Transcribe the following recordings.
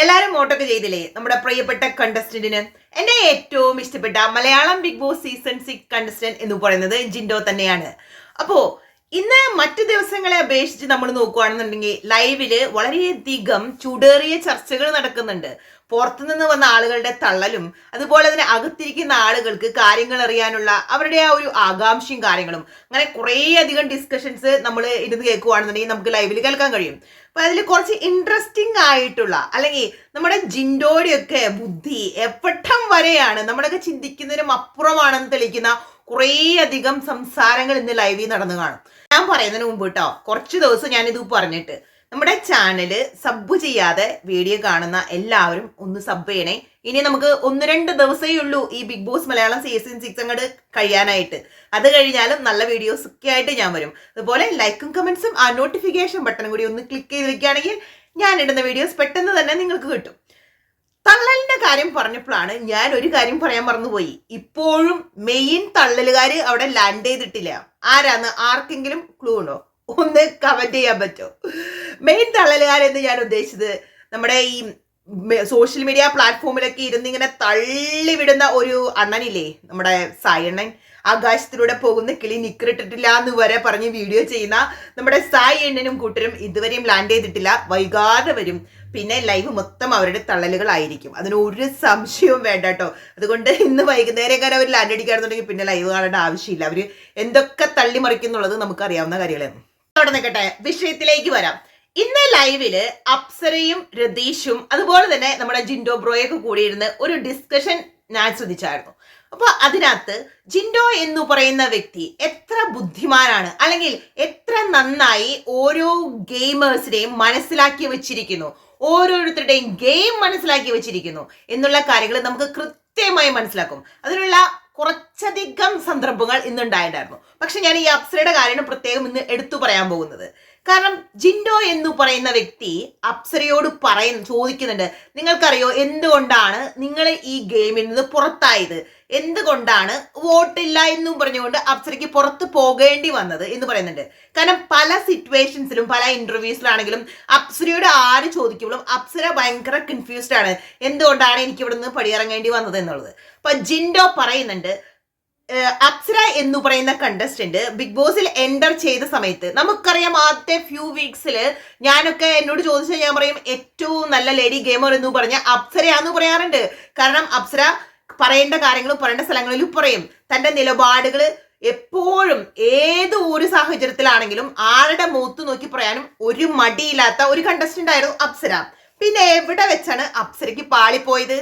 എല്ലാരും വോട്ടൊക്കെ ചെയ്തില്ലേ? നമ്മുടെ പ്രിയപ്പെട്ട കണ്ടസ്റ്റന്റിന് എന്റെ ഏറ്റവും ഇഷ്ടപ്പെട്ട Malayalam Bigg Boss season six contestant എന്ന് പറയുന്നത് ജിൻഡോ തന്നെയാണ്. അപ്പോ ഇന്ന് മറ്റു ദിവസങ്ങളെ അപേക്ഷിച്ച് നമ്മൾ നോക്കുകയാണെന്നുണ്ടെങ്കിൽ ലൈവിൽ വളരെയധികം ചുടേറിയ ചർച്ചകൾ നടക്കുന്നുണ്ട്. പുറത്തുനിന്ന് വന്ന ആളുകളുടെ തള്ളലും അതുപോലെ തന്നെ അകത്തിരിക്കുന്ന ആളുകൾക്ക് കാര്യങ്ങൾ അറിയാനുള്ള അവരുടെ ആ ഒരു ആകാംക്ഷയും കാര്യങ്ങളും. അങ്ങനെ കുറേയധികം ഡിസ്കഷൻസ് നമ്മൾ ഇരുന്ന് കേൾക്കുകയാണെന്നുണ്ടെങ്കിൽ നമുക്ക് ലൈവിൽ കേൾക്കാൻ കഴിയും. അപ്പൊ അതിൽ കുറച്ച് ഇൻട്രസ്റ്റിംഗ് ആയിട്ടുള്ള അല്ലെങ്കിൽ നമ്മുടെ ജിൻഡോയുടെയൊക്കെ ബുദ്ധി എപ്പട്ടം വരെയാണ് നമ്മളൊക്കെ ചിന്തിക്കുന്നതിനും അപ്പുറമാണെന്ന് തെളിയിക്കുന്ന കുറേ അധികം സംസാരങ്ങൾ ഇന്ന് ലൈവിൽ നടന്നു കാണും. ഞാൻ പറയുന്നതിന് മുമ്പ് കേട്ടോ കുറച്ച് ദിവസം ഞാൻ ഇത് പറഞ്ഞിട്ട് നമ്മുടെ ചാനൽ സബ് ചെയ്യാതെ വീഡിയോ കാണുന്ന എല്ലാവരും ഒന്ന് സബ് ചെയ്യണേ. ഇനി നമുക്ക് ഒന്ന് രണ്ട് ദിവസമേ ഉള്ളൂ ഈ Bigg Boss Malayalam season six അങ്ങോട്ട് കഴിയാനായിട്ട്. അത് കഴിഞ്ഞാലും നല്ല വീഡിയോസ് ഒക്കെ ആയിട്ട് ഞാൻ വരും. അതുപോലെ ലൈക്കും കമൻസും ആ നോട്ടിഫിക്കേഷൻ ബട്ടൺ കൂടി ഒന്ന് ക്ലിക്ക് ചെയ്ത് വെക്കുകയാണെങ്കിൽ ഞാൻ ഇടുന്ന വീഡിയോസ് പെട്ടെന്ന് തന്നെ നിങ്ങൾക്ക് കിട്ടും. തള്ളലിന്റെ കാര്യം പറഞ്ഞപ്പോഴാണ് ഞാൻ ഒരു കാര്യം പറയാൻ മറന്നുപോയി. ഇപ്പോഴും മെയിൻ തള്ളലുകാർ അവിടെ ലാൻഡ് ചെയ്തിട്ടില്ല. ആരാന്ന് ആർക്കെങ്കിലും ക്ലൂ ഉണ്ടോ? ഒന്ന് കമന്റ് ചെയ്യാൻ പറ്റുമോ മെയിൻ തള്ളലുകാരെന്ന് ഞാൻ ഉദ്ദേശിച്ചത് നമ്മുടെ ഈ സോഷ്യൽ മീഡിയ പ്ലാറ്റ്ഫോമിലൊക്കെ ഇരുന്ന് ഇങ്ങനെ തള്ളിവിടുന്ന ഒരു അണ്ണനില്ലേ നമ്മുടെ സായണ്ണൻ. ആകാശത്തിലൂടെ പോകുന്ന കിളി നിക്കറിട്ടിട്ടില്ല എന്ന് വരെ പറഞ്ഞ് വീഡിയോ ചെയ്യുന്ന നമ്മുടെ സായി എണ്ണനും കൂട്ടരും ഇതുവരെയും ലാൻഡ് ചെയ്തിട്ടില്ല. വൈകാതെ വരും. പിന്നെ ലൈവ് മൊത്തം അവരുടെ തള്ളലുകളായിരിക്കും. അതിന് ഒരു സംശയവും വേണ്ട കേട്ടോ. അതുകൊണ്ട് ഇന്ന് വൈകുന്നേരം അവർ ലാൻഡ് അടിക്കാറുണ്ടെങ്കിൽ പിന്നെ ലൈവ് കാണേണ്ട ആവശ്യമില്ല. അവർ എന്തൊക്കെ തള്ളിമറിക്കുന്നുള്ളത് നമുക്കറിയാവുന്ന കാര്യങ്ങളാണ് അവിടെ നിൽക്കട്ടെ. വിഷയത്തിലേക്ക് വരാം. ഇന്ന് ലൈവിൽ അപ്സരയും രതീഷും അതുപോലെ തന്നെ നമ്മുടെ ജിൻഡോ ബ്രോയൊക്കെ കൂടിയിരുന്ന് ഒരു ഡിസ്കഷൻ ഞാൻ ശ്രദ്ധിച്ചായിരുന്നു. അപ്പൊ അതിനകത്ത് ജിൻഡോ എന്ന് പറയുന്ന വ്യക്തി എത്ര ബുദ്ധിമാനാണ്? അല്ലെങ്കിൽ എത്ര നന്നായി ഓരോ ഗെയിമേഴ്സിനെയും മനസ്സിലാക്കി വെച്ചിരിക്കുന്നു? ഓരോരുത്തരുടെയും ഗെയിം മനസ്സിലാക്കി വെച്ചിരിക്കുന്നു? എന്നുള്ള കാര്യങ്ങൾ നമുക്ക് കൃത്യമായി മനസ്സിലാക്കും. അതിനുള്ള കുറച്ചധികം സന്ദർഭങ്ങൾ ഇന്നുണ്ടായിട്ടുണ്ടായിരുന്നു പക്ഷെ ഞാൻ ഈ അപ്സരയുടെ കാര്യം പ്രത്യേകം ഇന്ന് എടുത്തു പറയാൻ പോകുന്നത്. കാരണം ജിൻഡോ എന്ന് പറയുന്ന വ്യക്തി അപ്സരയോട് പറയുന്നു ചോദിക്കുന്നുണ്ട് നിങ്ങൾക്കറിയോ എന്തുകൊണ്ടാണ് നിങ്ങൾ ഈ ഗെയിമിൽ നിന്ന് പുറത്തായത്? എന്തുകൊണ്ടാണ് വോട്ടില്ല എന്നും പറഞ്ഞുകൊണ്ട് അപ്സരയ്ക്ക് പുറത്ത് പോകേണ്ടി വന്നത്? എന്ന് പറയുന്നുണ്ട്. കാരണം പല സിറ്റുവേഷൻസിലും പല ഇന്റർവ്യൂസിലാണെങ്കിലും അപ്സരയോട് ആര് ചോദിക്കുമ്പോഴും അപ്സര ഭയങ്കര കൺഫ്യൂസ്ഡ് ആണ്. എന്തുകൊണ്ടാണ് എനിക്ക് ഇവിടുന്ന് പടിയിറങ്ങേണ്ടി വന്നത് എന്നുള്ളത്. അപ്പൊ ജിൻഡോ പറയുന്നുണ്ട് അപ്സര എന്ന് പറയുന്ന കണ്ടസ്റ്റന്റ് ബിഗ് ബോസിൽ എന്റർ ചെയ്ത സമയത്ത് നമുക്കറിയാം ആദ്യത്തെ ഫ്യൂ വീക്സിൽ ഞാനൊക്കെ എന്നോട് ചോദിച്ചാൽ ഞാൻ പറയും ഏറ്റവും നല്ല ലേഡി ഗെയിമർ എന്ന് പറഞ്ഞ അപ്സരയാന്ന് പറയാറുണ്ട്. കാരണം അപ്സര പറയേണ്ട കാര്യങ്ങളും പറയേണ്ട സ്ഥലങ്ങളിലും പറയും. തന്റെ നിലപാടുകൾ എപ്പോഴും ഏത് ഒരു സാഹചര്യത്തിലാണെങ്കിലും ആരുടെ മൂത്ത് നോക്കി പറയാനും ഒരു മടിയില്ലാത്ത ഒരു കണ്ടസ്റ്റന്റ് ആയിരുന്നു അപ്സര. പിന്നെ എവിടെ വെച്ചാണ് അപ്സരയ്ക്ക് പാളിപ്പോയത്?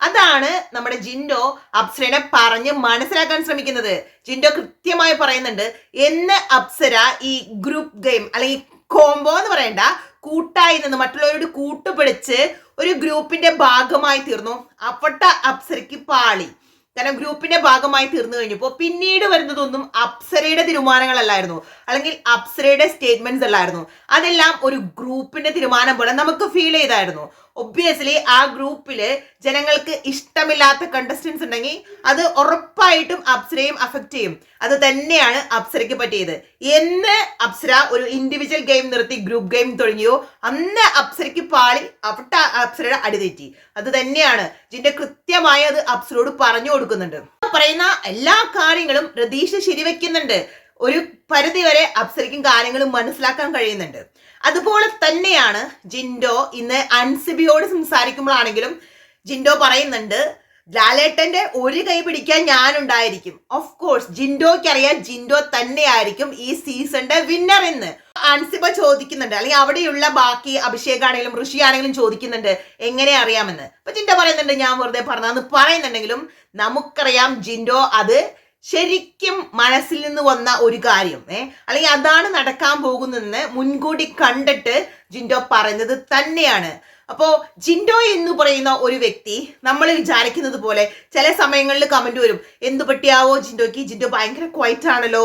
അതാണ് നമ്മുടെ ജിൻഡോ അപ്സരനെ പറഞ്ഞ് മനസ്സിലാക്കാൻ ശ്രമിക്കുന്നത്. ജിൻഡോ കൃത്യമായി പറയുന്നുണ്ട് എന്ന് അപ്സര ഈ ഗ്രൂപ്പ് ഗെയിം അല്ലെങ്കിൽ കോംബോ എന്ന് പറയണ്ട കൂട്ടായി നിന്ന് മറ്റുള്ളവരോട് കൂട്ടുപിടിച്ച് ഒരു ഗ്രൂപ്പിന്റെ ഭാഗമായി തീർന്നു. അപ്പട്ട അപ്സരയ്ക്ക് പാളി. കാരണം ഗ്രൂപ്പിന്റെ ഭാഗമായി തീർന്നു കഴിഞ്ഞപ്പോൾ പിന്നീട് വരുന്നതൊന്നും അപ്സരയുടെ തീരുമാനങ്ങളല്ലായിരുന്നു. അല്ലെങ്കിൽ അപ്സരയുടെ സ്റ്റേറ്റ്മെന്റ്സ് അല്ലായിരുന്നു. അതെല്ലാം ഒരു ഗ്രൂപ്പിന്റെ തീരുമാനം പോലെ നമുക്ക് ഫീൽ ചെയ്തായിരുന്നു. ഒബ്വിയസ്ലി ആ ഗ്രൂപ്പിൽ ജനങ്ങൾക്ക് ഇഷ്ടമില്ലാത്ത കണ്ടസ്റ്റൻസ് ഉണ്ടെങ്കിൽ അത് ഉറപ്പായിട്ടും അപ്സരയും അഫക്റ്റ് ചെയ്യും. അത് തന്നെയാണ് അപ്സരയ്ക്ക് പറ്റിയത്. എന്ന് അപ്സര ഒരു ഇൻഡിവിജ്വൽ ഗെയിം നിർത്തി ഗ്രൂപ്പ് ഗെയിം തുടങ്ങിയോ അന്ന് അപ്സരയ്ക്ക് പാളി അവിട്ട അപ്സരയുടെ അടിതെറ്റി അത് തന്നെയാണ്. ജിന്റെ കൃത്യമായി അത് അപ്സരോട് പറഞ്ഞു കൊടുക്കുന്നുണ്ട്. പറയുന്ന എല്ലാ കാര്യങ്ങളും രതീഷ് ശരിവെക്കുന്നുണ്ട്. ഒരു പരിധി വരെ കാര്യങ്ങളും മനസ്സിലാക്കാൻ കഴിയുന്നുണ്ട്. അതുപോലെ തന്നെയാണ് ജിൻഡോ ഇന്ന് അൻസിബിയോട് സംസാരിക്കുമ്പോഴാണെങ്കിലും ജിൻഡോ പറയുന്നുണ്ട് ലാലേട്ടന്റെ ഒരു കൈ പിടിക്കാൻ ഞാനുണ്ടായിരിക്കും. ഓഫ് കോഴ്സ് ജിൻഡോയ്ക്ക് അറിയാം ജിൻഡോ തന്നെയായിരിക്കും ഈ സീസണിന്റെ വിന്നർ എന്ന്. അൻസിബ ചോദിക്കുന്നുണ്ട് അല്ലെങ്കിൽ അവിടെയുള്ള ബാക്കി അഭിഷേക് ആണെങ്കിലും ഋഷി ആണെങ്കിലും ചോദിക്കുന്നുണ്ട് എങ്ങനെ അറിയാമെന്ന്? അപ്പൊ ജിൻഡോ പറയുന്നുണ്ട് ഞാൻ വെറുതെ പറഞ്ഞതെന്ന് പറയുന്നുണ്ടെങ്കിലും നമുക്കറിയാം ജിൻഡോ അത് ശരിക്കും മനസ്സിൽ നിന്ന് വന്ന ഒരു കാര്യം. ഏ അല്ലെങ്കിൽ അതാണ് നടക്കാൻ പോകുന്നതെന്ന് മുൻകൂട്ടി കണ്ടിട്ട് ജിൻഡോ പറയുന്നത് തന്നെയാണ്. അപ്പോ ജിൻഡോ എന്ന് പറയുന്ന ഒരു വ്യക്തി നമ്മൾ വിചാരിക്കുന്നത് പോലെ ചില സമയങ്ങളിൽ കമന്റ് വരും. എന്ത് പറ്റിയാവോ ജിൻഡോയ്ക്ക്? ജിൻഡോ ഭയങ്കര ക്വൈറ്റ് ആണല്ലോ.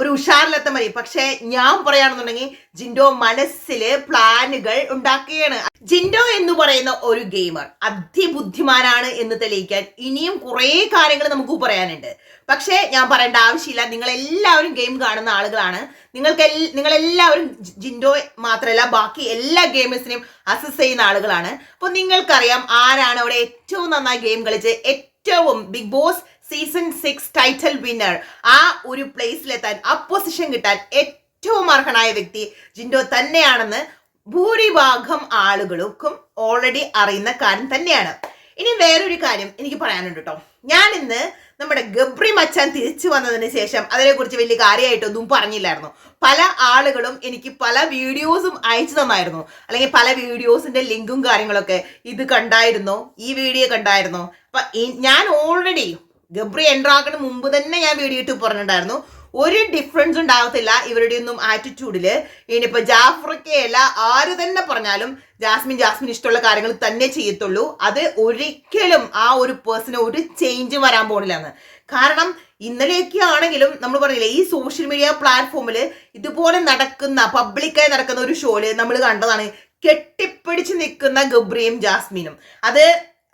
ഒരു ഉഷാറിലെത്ത മതി. പക്ഷേ ഞാൻ പറയുകയാണെന്നുണ്ടെങ്കിൽ ജിൻഡോ മനസ്സിൽ പ്ലാനുകൾ ഉണ്ടാക്കുകയാണ്. ജിൻഡോ എന്ന് പറയുന്ന ഒരു ഗെയിമർ അതിബുദ്ധിമാനാണ് എന്ന് തെളിയിക്കാൻ ഇനിയും കുറേ കാര്യങ്ങൾ നമുക്ക് പറയാനുണ്ട്. പക്ഷേ ഞാൻ പറയേണ്ട ആവശ്യമില്ല. നിങ്ങൾ എല്ലാവരും ഗെയിം കാണുന്ന ആളുകളാണ്. നിങ്ങൾക്ക് നിങ്ങൾ എല്ലാവരും ജിൻഡോ മാത്രമല്ല ബാക്കി എല്ലാ ഗെയിമേഴ്സിനെയും അസസ് ചെയ്യുന്ന ആളുകളാണ്. അപ്പോൾ നിങ്ങൾക്കറിയാം ആരാണ് അവിടെ ഏറ്റവും നന്നായി ഗെയിം കളിച്ച് ഏറ്റവും Bigg Boss season six title winner ആ ഒരു പ്ലേസിലെത്താൻ ആ പൊസിഷൻ കിട്ടാൻ ഏറ്റവും അർഹനായ വ്യക്തി ജിൻഡോ തന്നെയാണെന്ന് ഭൂരിഭാഗം ആളുകൾക്കും ഓൾറെഡി അറിയുന്ന കാര്യം തന്നെയാണ്. ഇനി വേറൊരു കാര്യം എനിക്ക് പറയാനുണ്ട് കേട്ടോ ഞാൻ ഇന്ന് നമ്മുടെ ഗബ്രി മച്ചാൻ തിരിച്ചു വന്നതിന് ശേഷം അതിനെക്കുറിച്ച് വലിയ കാര്യമായിട്ടൊന്നും പറഞ്ഞില്ലായിരുന്നു. പല ആളുകളും എനിക്ക് പല വീഡിയോസും അയച്ചു തന്നായിരുന്നു. അല്ലെങ്കിൽ പല വീഡിയോസിന്റെ ലിങ്കും കാര്യങ്ങളൊക്കെ ഇത് കണ്ടായിരുന്നോ? ഈ വീഡിയോ കണ്ടായിരുന്നോ? അപ്പൊ ഞാൻ ഓൾറെഡി ഗബ്രി എൻട്രാക്കിന് മുമ്പ് തന്നെ ഞാൻ വീഡിയോ ഇട്ട് പറഞ്ഞിട്ടുണ്ടായിരുന്നു. ഒരു ഡിഫറൻസ് ഉണ്ടാകത്തില്ല ഇവരുടെ ഒന്നും ആറ്റിറ്റ്യൂഡിൽ ഇനിയിപ്പോ ജാഫ്രക്കയല്ല ആര് തന്നെ പറഞ്ഞാലും ജാസ്മിൻ ജാസ്മിൻ ഇഷ്ടമുള്ള കാര്യങ്ങൾ തന്നെ ചെയ്യത്തുള്ളൂ. അത് ഒരിക്കലും ആ ഒരു പേഴ്സണ് ഒരു ചേഞ്ച് വരാൻ പോണില്ലെന്ന്. കാരണം ഇന്നലെയൊക്കെ ആണെങ്കിലും നമ്മൾ പറഞ്ഞില്ലേ ഈ സോഷ്യൽ മീഡിയ പ്ലാറ്റ്ഫോമിൽ ഇതുപോലെ നടക്കുന്ന പബ്ലിക്കായി നടക്കുന്ന ഒരു ഷോയിൽ നമ്മൾ കണ്ടതാണ് കെട്ടിപ്പിടിച്ച് നിൽക്കുന്ന ഗബ്രിയും ജാസ്മിനും. അത്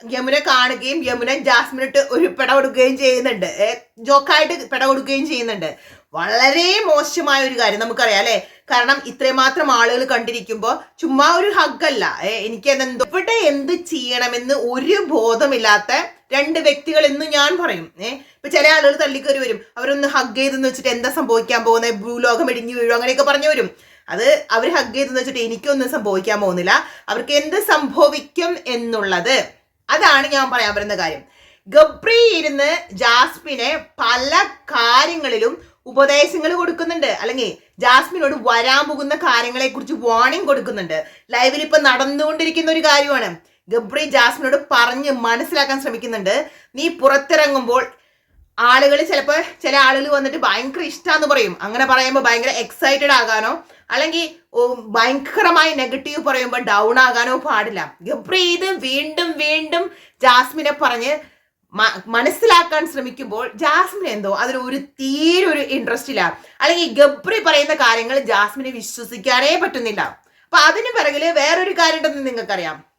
യമുന കാണുകയും യമുന ജാസ്മിനിട്ട് ഒരു പെട കൊടുക്കുകയും ചെയ്യുന്നുണ്ട്. ജോക്കായിട്ട് പെട കൊടുക്കുകയും ചെയ്യുന്നുണ്ട്. വളരെ മോശമായ ഒരു കാര്യം നമുക്കറിയാം അല്ലെ? കാരണം ഇത്രയും മാത്രം ആളുകൾ കണ്ടിരിക്കുമ്പോൾ ചുമ്മാ ഒരു ഹഗ്ഗല്ല എനിക്ക് എന്തോ ഇവിടെ എന്ത് ചെയ്യണമെന്ന് ഒരു ബോധമില്ലാത്ത രണ്ട് വ്യക്തികൾ എന്ന് ഞാൻ പറയും. ഏഹ് ഇപ്പൊ ചില ആളുകൾ തള്ളിക്കറി വരും. അവരൊന്ന് ഹഗ് ചെയ്തെന്ന് വെച്ചിട്ട് എന്താ സംഭവിക്കാൻ പോകുന്നത് ഭൂലോകം ഇടിഞ്ഞു വീഴും അങ്ങനെയൊക്കെ പറഞ്ഞു വരും. അത് അവർ ഹഗ് ചെയ്തെന്ന് വെച്ചിട്ട് എനിക്കൊന്നും സംഭവിക്കാൻ പോകുന്നില്ല. അവർക്ക് എന്ത് സംഭവിക്കും എന്നുള്ളത് അതാണ് ഞാൻ പറയാൻ വരുന്ന കാര്യം. ഗബ്രി ഇരുന്ന് ജാസ്മിനെ പല കാര്യങ്ങളിലും ഉപദേശങ്ങൾ കൊടുക്കുന്നുണ്ട്. അല്ലെങ്കിൽ ജാസ്മിനോട് വരാൻ പോകുന്ന കാര്യങ്ങളെ കുറിച്ച് വാർണിംഗ് കൊടുക്കുന്നുണ്ട് ലൈവിൽ ഇപ്പൊ നടന്നുകൊണ്ടിരിക്കുന്ന ഒരു കാര്യമാണ്. ഗബ്രി ജാസ്മിനോട് പറഞ്ഞ് മനസ്സിലാക്കാൻ ശ്രമിക്കുന്നുണ്ട്. നീ പുറത്തിറങ്ങുമ്പോൾ ആളുകൾ ചിലപ്പോൾ ചില ആളുകൾ വന്നിട്ട് ഭയങ്കര ഇഷ്ടമാന്ന് പറയും. അങ്ങനെ പറയുമ്പോൾ ഭയങ്കര എക്സൈറ്റഡ് ആകാനോ അല്ലെങ്കിൽ ഭയങ്കരമായി നെഗറ്റീവ് പറയുമ്പോൾ ഡൗൺ ആകാനോ പാടില്ല. ഗബ്രി വീണ്ടും വീണ്ടും ജാസ്മിനെ പറഞ്ഞ് മനസ്സിലാക്കാൻ ശ്രമിക്കുമ്പോൾ ജാസ്മിൻ എന്തോ അതിൽ ഒരു തീരെ ഒരു ഇൻട്രസ്റ്റ് ഇല്ല. അല്ലെങ്കിൽ ഗബ്രി പറയുന്ന കാര്യങ്ങൾ ജാസ്മിനെ വിശ്വസിക്കാനേ പറ്റുന്നില്ല. അപ്പൊ അതിന് പിറകിൽ വേറൊരു കാര്യം ഉണ്ടെന്ന് നിങ്ങൾക്കറിയാം.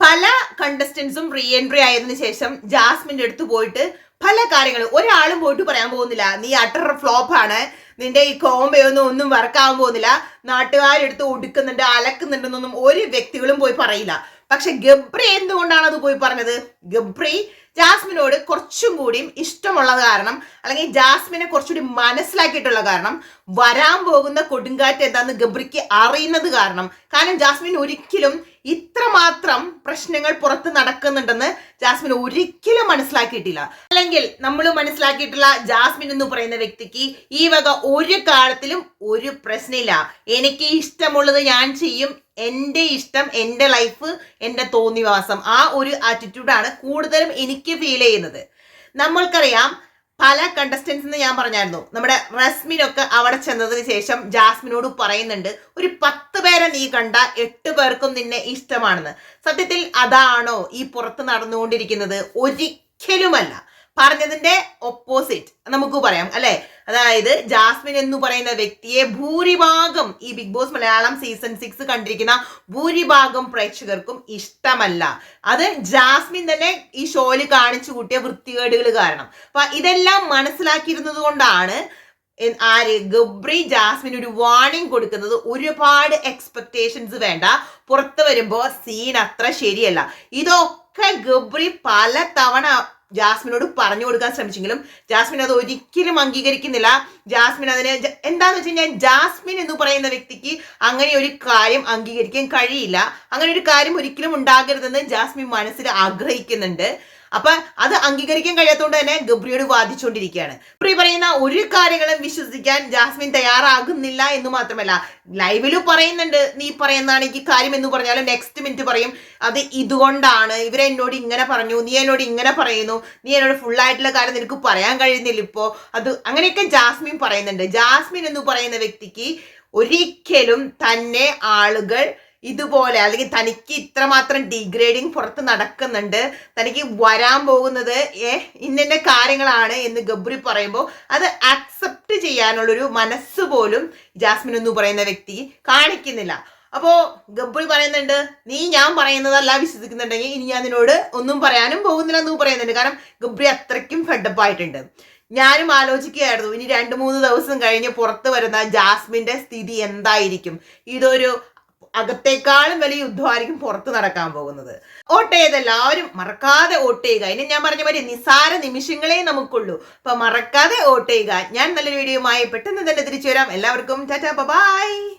പല കണ്ടസ്റ്റൻസും റീ എൻട്രി ആയതിനു ശേഷം ജാസ്മിന്റെ അടുത്ത് പോയിട്ട് പല കാര്യങ്ങളും ഒരാളും പോയിട്ട് പറയാൻ പോകുന്നില്ല. നീ അട്ടർ ഫ്ലോപ്പ് ആണ്. നിന്റെ ഈ കോമ്പയൊന്നും ഒന്നും വർക്കാവാൻ പോകുന്നില്ല. നാട്ടുകാരെടുത്ത് ഒടുക്കുന്നുണ്ട് അലക്കുന്നുണ്ടെന്നൊന്നും ഒരു വ്യക്തികളും പോയി പറയില്ല. പക്ഷെ ഗബ്രി എന്തുകൊണ്ടാണ് അത് പോയി പറഞ്ഞത്? ഗബ്രി ജാസ്മിനോട് കുറച്ചും കൂടിയും ഇഷ്ടമുള്ളത് കാരണം അല്ലെങ്കിൽ ജാസ്മിനെ കുറച്ചുകൂടി മനസ്സിലാക്കിയിട്ടുള്ള കാരണം വരാൻ പോകുന്ന കൊടുങ്കാറ്റ് എന്താന്ന് ഗബ്രിക്ക് അറിയുന്നത് കാരണം. കാരണം ജാസ്മിൻ ഒരിക്കലും ഇത്രമാത്രം പ്രശ്നങ്ങൾ പുറത്ത് നടക്കുന്നുണ്ടെന്ന് ജാസ്മിൻ ഒരിക്കലും മനസ്സിലാക്കിയിട്ടില്ല. അല്ലെങ്കിൽ നമ്മൾ മനസ്സിലാക്കിയിട്ടുള്ള ജാസ്മിൻ എന്ന് പറയുന്ന വ്യക്തിക്ക് ഈ വക ഒരു കാലത്തിലും ഒരു പ്രശ്നമില്ല. എനിക്ക് ഇഷ്ടമുള്ളത് ഞാൻ ചെയ്യും. എന്റെ ഇഷ്ടം എന്റെ ലൈഫ് എന്റെ തോന്നിവാസം. ആ ഒരു ആറ്റിറ്റ്യൂഡാണ് കൂടുതലും എനിക്ക് ഫീൽ ചെയ്യുന്നത്. നമ്മൾക്കറിയാം പല കണ്ടസ്റ്റൻസ് എന്ന് ഞാൻ പറഞ്ഞായിരുന്നു. നമ്മുടെ റസ്മിനൊക്കെ അവിടെ ചെന്നതിന് ശേഷം ജാസ്മിനോട് പറയുന്നുണ്ട് ഒരു പത്ത് പേരെ നീ കണ്ട എട്ട് പേർക്കും നിന്നെ ഇഷ്ടമാണെന്ന്. സത്യത്തിൽ അതാണോ ഈ പുറത്ത് നടന്നുകൊണ്ടിരിക്കുന്നത്? ഒരിക്കലുമല്ല. പറഞ്ഞതിന്റെ ഓപ്പോസിറ്റ് നമുക്ക് പറയാം അല്ലെ? അതായത് ജാസ്മിൻ എന്ന് പറയുന്ന വ്യക്തിയെ ഭൂരിഭാഗം ഈ Bigg Boss Malayalam season six കണ്ടിരിക്കുന്ന ഭൂരിഭാഗം പ്രേക്ഷകർക്കും ഇഷ്ടമല്ല. അത് ജാസ്മിൻ തന്നെ ഈ ഷോയിൽ കാണിച്ചു കൂട്ടിയ വൃത്തികേടുകൾ കാരണം. അപ്പൊ ഇതെല്ലാം മനസ്സിലാക്കിയിരുന്നത് കൊണ്ടാണ് ആര് ഗബ്രി ജാസ്മിൻ ഒരു വാർണിംഗ് കൊടുക്കുന്നത്. ഒരുപാട് എക്സ്പെക്ടേഷൻസ് വേണ്ട. പുറത്ത് വരുമ്പോ സീൻ അത്ര ശരിയല്ല. ഇതൊക്കെ ഗബ്രി പല തവണ ജാസ്മിനോട് പറഞ്ഞു കൊടുക്കാൻ ശ്രമിച്ചെങ്കിലും ജാസ്മിൻ അത് ഒരിക്കലും അംഗീകരിക്കുന്നില്ല. ജാസ്മിൻ അതിന് എന്താന്ന് വെച്ച് കഴിഞ്ഞാൽ ജാസ്മിൻ എന്ന് പറയുന്ന വ്യക്തിക്ക് അങ്ങനെ ഒരു കാര്യം അംഗീകരിക്കാൻ കഴിയില്ല. അങ്ങനെ ഒരു കാര്യം ഒരിക്കലും ഉണ്ടാകരുതെന്ന് ജാസ്മിൻ മനസ്സിൽ ആഗ്രഹിക്കുന്നുണ്ട്. അപ്പൊ അത് അംഗീകരിക്കാൻ കഴിയാത്തതുകൊണ്ട് തന്നെ ഗബ്രിയോട് വാദിച്ചുകൊണ്ടിരിക്കുകയാണ് പ്രീ പറയുന്ന ഒരു കാര്യങ്ങളും വിശ്വസിക്കാൻ ജാസ്മിൻ തയ്യാറാകുന്നില്ല എന്ന് മാത്രമല്ല ലൈവിൽ പറയുന്നുണ്ട് നീ പറയുന്നതാണ് എനിക്ക് കാര്യം എന്ന് പറഞ്ഞാലും നെക്സ്റ്റ് മിനിറ്റ് പറയും അത് ഇതുകൊണ്ടാണ് ഇവരെ എന്നോട് ഇങ്ങനെ പറഞ്ഞു നീ എന്നോട് ഇങ്ങനെ പറയുന്നു നീ എന്നോട് ഫുൾ ആയിട്ടുള്ള കാര്യം നിനക്ക് പറയാൻ കഴിയുന്നില്ല ഇപ്പോ. അത് അങ്ങനെയൊക്കെ ജാസ്മിൻ പറയുന്നുണ്ട്. ജാസ്മിൻ എന്ന് പറയുന്ന വ്യക്തിക്ക് ഒരിക്കലും തന്നെ ആളുകൾ ഇതുപോലെ അല്ലെങ്കിൽ തനിക്ക് ഇത്രമാത്രം ഡീഗ്രേഡിങ് പുറത്ത് നടക്കുന്നുണ്ട്. തനിക്ക് വരാൻ പോകുന്നത് ഏ ഇന്ന കാര്യങ്ങളാണ് എന്ന് ഗബ്രി പറയുമ്പോൾ അത് അക്സെപ്റ്റ് ചെയ്യാനുള്ളൊരു മനസ്സ് പോലും ജാസ്മിൻ എന്ന് പറയുന്ന വ്യക്തി കാണിക്കുന്നില്ല. അപ്പോ ഗബ്രി പറയുന്നുണ്ട് നീ ഞാൻ പറയുന്നതല്ല വിശ്വസിക്കുന്നുണ്ടെങ്കിൽ ഇനി ഞാൻ നിന്നോട് ഒന്നും പറയാനും പോകുന്നില്ല എന്ന് പറയുന്നുണ്ട്. കാരണം ഗബ്രി അത്രയ്ക്കും ഫെഡപ്പ് ആയിട്ടുണ്ട്. ഞാനും ആലോചിക്കുകയായിരുന്നു ഇനി രണ്ട് മൂന്ന് ദിവസം കഴിഞ്ഞ് പുറത്ത് വരുന്ന ജാസ്മിന്റെ സ്ഥിതി എന്തായിരിക്കും? ഇതൊരു അകത്തേക്കാളും വലിയ യുദ്ധമായിരിക്കും പുറത്ത് നടക്കാൻ പോകുന്നത്. വോട്ട് ചെയ്ത് എല്ലാവരും മറക്കാതെ വോട്ട് ചെയ്യുക. ഇനി ഞാൻ പറഞ്ഞ മാതിരി നിസാര നിമിഷങ്ങളെ നമുക്കുള്ളൂ. അപ്പൊ മറക്കാതെ വോട്ട് ചെയ്യുക. ഞാൻ നല്ലൊരു വീഡിയോയുമായി പെട്ടെന്ന് തന്നെ തിരിച്ചു വരാം. എല്ലാവർക്കും ടാറ്റാ ബൈ.